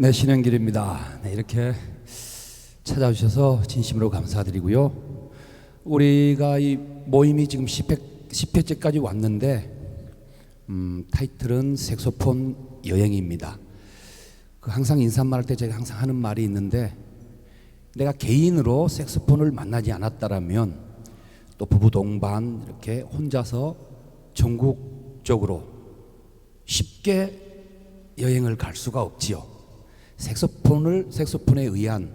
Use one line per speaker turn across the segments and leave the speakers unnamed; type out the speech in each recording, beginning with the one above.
네, 신현길입니다. 네, 이렇게 찾아주셔서 진심으로 감사드리고요. 우리가 이 모임이 지금 10회, 10회 째까지 왔는데, 음, 타이틀은 색소폰 여행입니다. 그 항상 인사말 할 때 제가 항상 하는 말이 있는데, 내가 개인으로 색소폰을 만나지 않았다라면, 또 부부 동반 이렇게 혼자서 전국적으로 쉽게 여행을 갈 수가 없지요. 색소폰을 색소폰에 의한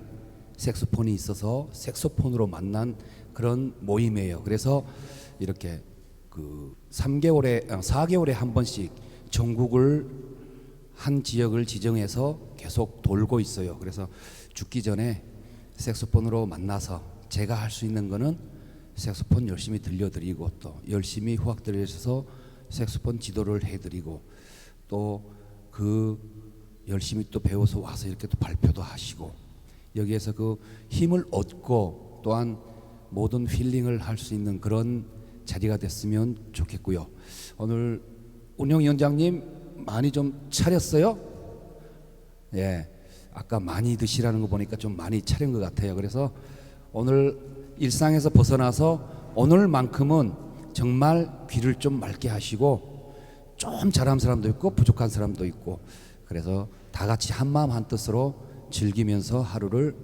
색소폰이 있어서 색소폰으로 만난 그런 모임이에요. 그래서 이렇게 그 3개월에 아, 4개월에 한 번씩 전국을 한 지역을 지정해서 계속 돌고 있어요. 그래서 죽기 전에 색소폰으로 만나서 제가 할 수 있는 거는 색소폰 열심히 들려드리고 또 열심히 후학들에서 색소폰 지도를 해드리고 또그 열심히 또 배워서 와서 이렇게 또 발표도 하시고 여기에서 그 힘을 얻고 또한 모든 힐링을 할 수 있는 그런 자리가 됐으면 좋겠고요. 오늘 운영위원장님 많이 좀 차렸어요? 예. 아까 많이 드시라는 거 보니까 좀 많이 차린 것 같아요. 그래서 오늘 일상에서 벗어나서 오늘만큼은 정말 귀를 좀 맑게 하시고 좀 잘한 사람도 있고 부족한 사람도 있고 그래서 다 같이 한 마음 한 뜻으로 즐기면서 하루를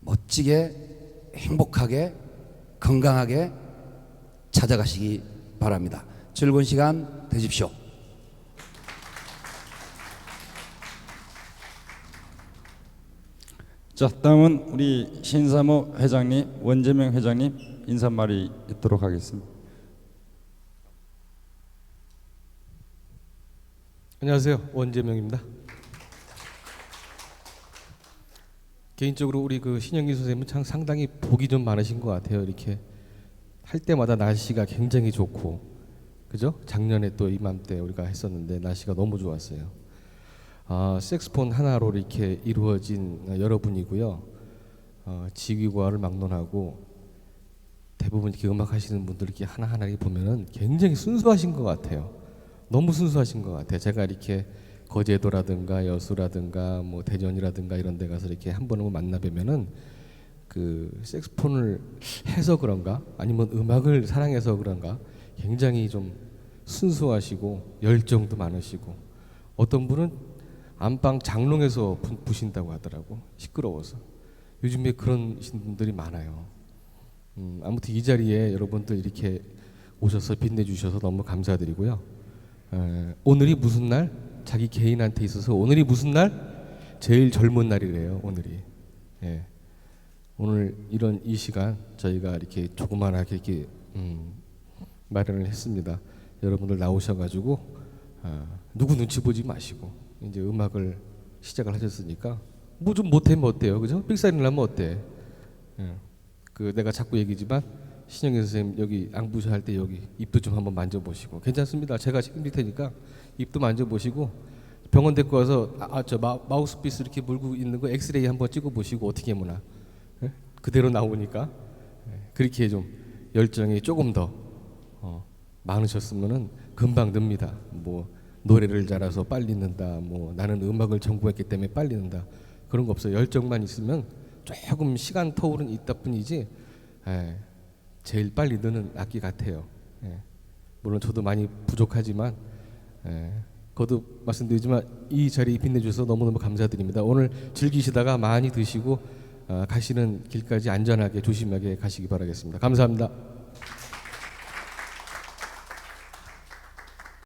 멋지게 행복하게 건강하게 찾아가시기 바랍니다. 즐거운 시간 되십시오.
자, 다음은 우리 신사모 회장님, 원재명 회장님 인사말이 있도록 하겠습니다.
안녕하세요 원재명입니다. 개인적으로 우리 그 신영기 선생님은 참 상당히 복이 좀 많으신 것 같아요. 이렇게 할 때마다 날씨가 굉장히 좋고, 그죠? 작년에 또 이맘때 우리가 했었는데 날씨가 너무 좋았어요. 아, 색스폰 하나로 이렇게 이루어진 여러분이고요. 어, 직위과를 막론하고 대부분 이렇게 음악 하시는 분들 이렇게 하나하나 보면은 굉장히 순수하신 것 같아요. 너무 순수하신 것 같아요. 제가 이렇게 거제도라든가 여수라든가 뭐 대전이라든가 이런 데 가서 이렇게 한 번은 만나 뵈면은 그 색스폰을 해서 그런가 아니면 음악을 사랑해서 그런가 굉장히 좀 순수하시고 열정도 많으시고 어떤 분은 안방 장롱에서 부- 부신다고 하더라고 시끄러워서 요즘에 그런 분들이 많아요. 음, 아무튼 이 자리에 여러분들 이렇게 오셔서 빛내주셔서 너무 감사드리고요. 에, 오늘이 무슨 날? 자기 개인한테 있어서 오늘이 무슨 날? 제일 젊은 날이래요. 오늘이. 예. 오늘 이런 이 시간 저희가 이렇게 조그만하게 이렇게 음, 마련을 했습니다. 여러분들 나오셔가지고 아, 누구 눈치 보지 마시고 이제 음악을 시작을 하셨으니까 뭐 좀 못하면 어때요, 그죠? 삑사리 나면 어때? 예. 그 내가 자꾸 얘기지만 신영희 선생님 여기 앙부셔 할때 여기 입도 좀 한번 만져보시고 괜찮습니다. 제가 책임질 테니까 입도 만져보시고 병원 데리고 와서 아저 마우스피스 이렇게 물고 있는 거 엑스레이 한번 찍어보시고 어떻게 무나 예? 그대로 나오니까 예. 그렇게 좀 열정이 조금 더 어, 많으셨으면은 금방 늡니다. 뭐 노래를 잘해서 빨리 는다. 뭐 나는 음악을 전공했기 때문에 빨리 는다. 그런 거 없어요. 열정만 있으면 조금 시간 터울은 있다 뿐이지 예, 제일 빨리 느는 악기 같아요. 예. 물론 저도 많이 부족하지만 예, 거듭 말씀드리지만 이 자리 빛내주셔서 너무너무 감사드립니다. 오늘 즐기시다가 많이 드시고 아, 가시는 길까지 안전하게 조심하게 가시기 바라겠습니다. 감사합니다.